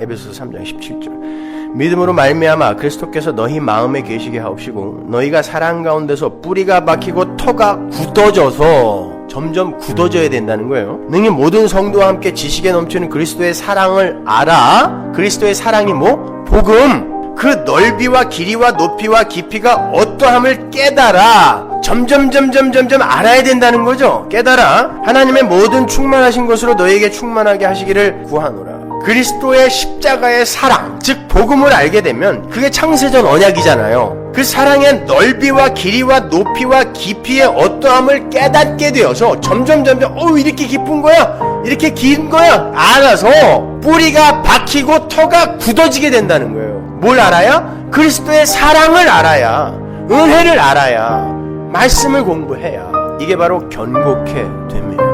에베소서 3장 17절. 믿음으로 말미암아 그리스도께서 너희 마음에 계시게 하옵시고 너희가 사랑 가운데서 뿌리가 박히고 터가 굳어져서 점점 굳어져야 된다는 거예요. 능히 모든 성도와 함께 지식에 넘치는 그리스도의 사랑을 알아. 그리스도의 사랑이 뭐? 복음. 그 넓이와 길이와 높이와 깊이가 어떠함을 깨달아. 점점 점점 점점 알아야 된다는 거죠. 깨달아. 하나님의 모든 충만하신 것으로 너에게 충만하게 하시기를 구하노라. 그리스도의 십자가의 사랑, 즉 복음을 알게 되면 그게 창세전 언약이잖아요. 그 사랑의 넓이와 길이와 높이와 깊이의 어떠함을 깨닫게 되어서 점점 점점 어 이렇게 깊은 거야, 이렇게 긴 거야 알아서 뿌리가 박히고 터가 굳어지게 된다는 거예요. 뭘 알아야? 그리스도의 사랑을 알아야, 은혜를 알아야, 말씀을 공부해야 이게 바로 견고케 됩니다.